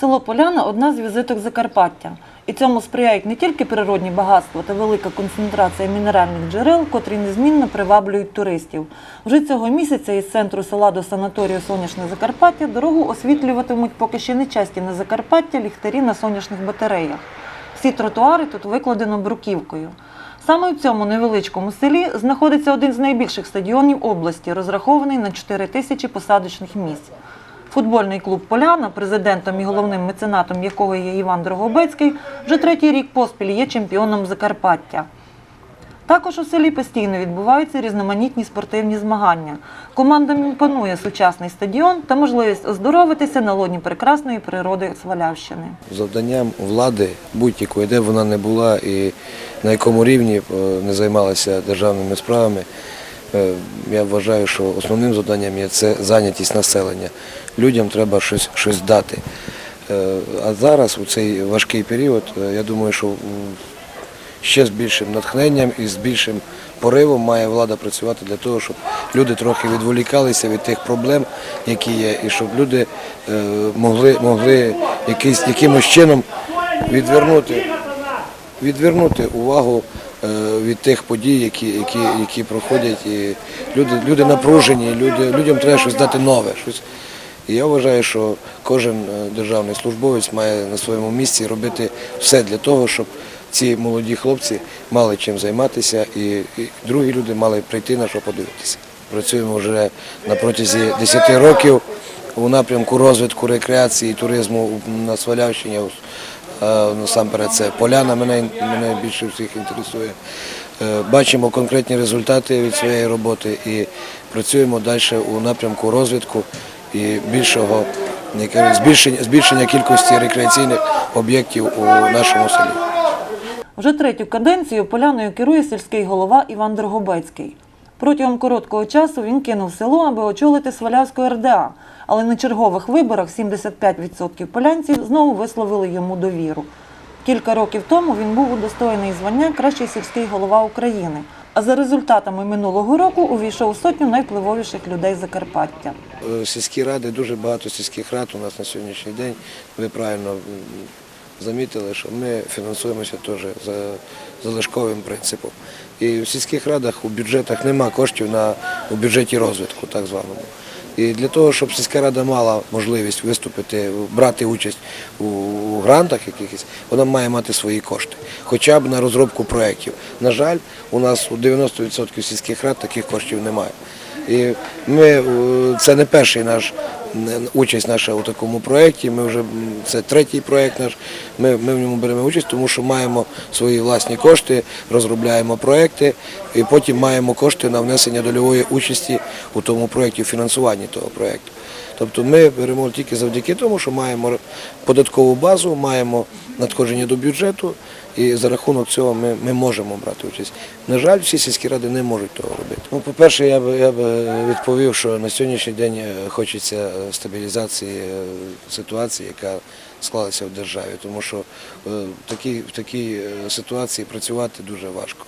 Село Поляна одна з візиток Закарпаття. І цьому сприяють не тільки природні багатства та велика концентрація мінеральних джерел, котрі незмінно приваблюють туристів. Вже цього місяця із центру села до санаторію Сонячне Закарпаття дорогу освітлюватимуть поки ще не часті на Закарпаття ліхтарі на сонячних батареях. Всі тротуари тут викладено бруківкою. Саме в цьому невеличкому селі знаходиться один з найбільших стадіонів області, розрахований на 4 тисячі посадочних місць. Футбольний клуб Поляна, президентом і головним меценатом якого є Іван Дрогобецький, вже третій рік поспіль є чемпіоном Закарпаття. Також у селі постійно відбуваються різноманітні спортивні змагання. Командам імпонує сучасний стадіон та можливість оздоровитися на лоні прекрасної природи Свалявщини. Завданням влади будь-якої, де б вона не була і на якому рівні е, не займалася державними справами, я вважаю, що основним завданням є це зайнятість населення. Людям треба щось, щось дати. Е, А зараз, у цей важкий період, е, я думаю, що ще з більшим натхненням і з більшим поривом має влада працювати для того, щоб люди трохи відволікалися від тих проблем, які є, і щоб люди е, могли, могли якийсь, якимось чином відвернути, відвернути увагу е, від тих подій, які, які, які проходять. І люди, люди напружені, люди, людям треба щось дати нове. Щось. І я вважаю, що кожен е, державний службовець має на своєму місці робити все для того, щоб ці молоді хлопці мали чим займатися і, і другі люди мали прийти на що подивитися. Працюємо вже на протязі 10 років у напрямку розвитку рекреації і туризму на Свалявщині. Е, Насамперед це поляна мене, мене більше всіх інтересує. Е, Бачимо конкретні результати від своєї роботи і працюємо далі у напрямку розвитку і більшого збільшення, збільшення кількості рекреаційних об'єктів у нашому селі. Вже третю каденцію поляною керує сільський голова Іван Дрогобецький. Протягом короткого часу він кинув село, аби очолити Свалявську РДА, але на чергових виборах 75% полянців знову висловили йому довіру. Кілька років тому він був удостоєний звання Кращий сільський голова України. А за результатами минулого року увійшов у сотню найвпливовіших людей Закарпаття. Е, Сільські ради, дуже багато сільських рад у нас на сьогоднішній день. Ви правильно замітили, що ми фінансуємося теж за залишковим принципом. І в сільських радах у бюджетах нема коштів на у бюджеті розвитку, так званому. І для того, щоб сільська рада мала можливість виступити, брати участь у грантах якихось, вона має мати свої кошти, хоча б на розробку проєктів. На жаль, у нас у 90% сільських рад таких коштів немає. І ми, е, це не перший наш участь наша у такому проєкті. Ми вже це третій проєкт наш. Ми, ми в ньому беремо участь, тому що маємо свої власні кошти, розробляємо проєкти і потім маємо кошти на внесення дольової участі у тому проєкті, у фінансуванні того проєкту. Тобто ми беремо тільки завдяки тому, що маємо податкову базу, маємо надходження до бюджету, і за рахунок цього ми, ми можемо брати участь. На жаль, всі сільські ради не можуть того робити. Ну, по-перше, я би я би відповів, що на сьогоднішній день е, хочеться е, стабілізації е, ситуації, яка склалася в державі, тому що в такій, в такій ситуації працювати дуже важко.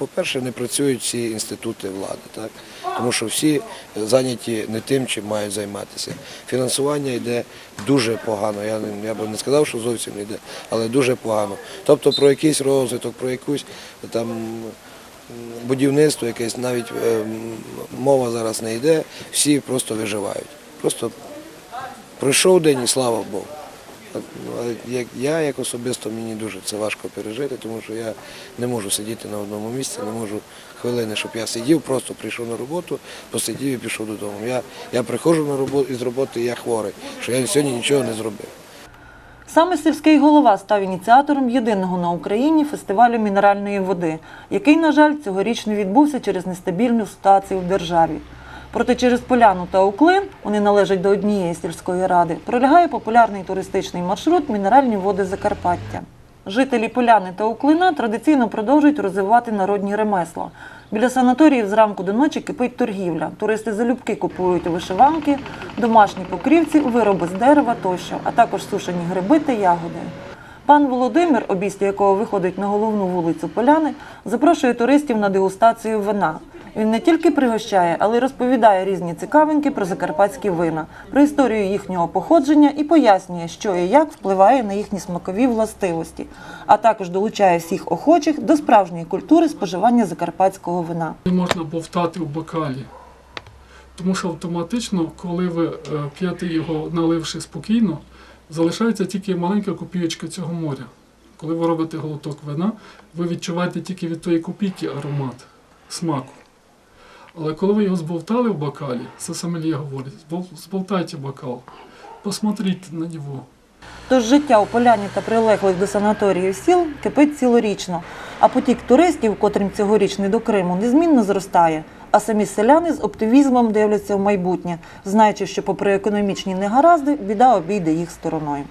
По-перше, не працюють всі інститути влади, так? тому що всі зайняті не тим, чим мають займатися. Фінансування йде дуже погано. Я, я би не сказав, що зовсім йде, але дуже погано. Тобто про якийсь розвиток, про якусь там будівництво, якесь навіть е, мова зараз не йде, всі просто виживають. Просто пройшов день і слава Богу. Я як особисто мені дуже це важко пережити, тому що я не можу сидіти на одному місці, не можу хвилини, щоб я сидів, просто прийшов на роботу, посидів і пішов додому. Я, я приходжу на роботу із роботи, я хворий, що я сьогодні нічого не зробив. Саме сільський голова став ініціатором єдиного на Україні фестивалю мінеральної води, який, на жаль, цьогоріч не відбувся через нестабільну ситуацію в державі. Проте через Поляну та Уклин, вони належать до однієї сільської ради, пролягає популярний туристичний маршрут Мінеральні води Закарпаття. Жителі Поляни та Уклина традиційно продовжують розвивати народні ремесла. Біля санаторіїв зранку до ночі кипить торгівля. Туристи залюбки купують вишиванки, домашні покрівці, вироби з дерева тощо, а також сушені гриби та ягоди. Пан Володимир, обійстя якого виходить на головну вулицю Поляни, запрошує туристів на дегустацію вина. Він не тільки пригощає, але й розповідає різні цікавинки про закарпатські вина, про історію їхнього походження і пояснює, що і як впливає на їхні смакові властивості, а також долучає всіх охочих до справжньої культури споживання закарпатського вина. Не можна бовтати у бокалі. Тому що автоматично, коли ви е, п'єте його, наливши спокійно, залишається тільки маленька копійочка цього моря. Коли ви робите глоток вина, ви відчуваєте тільки від тої копійки аромат смаку. Але коли ви його збовтали в бокалі, це сомельє говорить, збол- зболтайте бокал, посмотрите на нього. Тож життя у поляні та прилеглих до санаторіїв сіл кипить цілорічно, а потік туристів, котрим цьогоріч не до Криму, незмінно зростає. А самі селяни з оптимізмом дивляться в майбутнє, знаючи, що попри економічні негаразди, біда обійде їх стороною.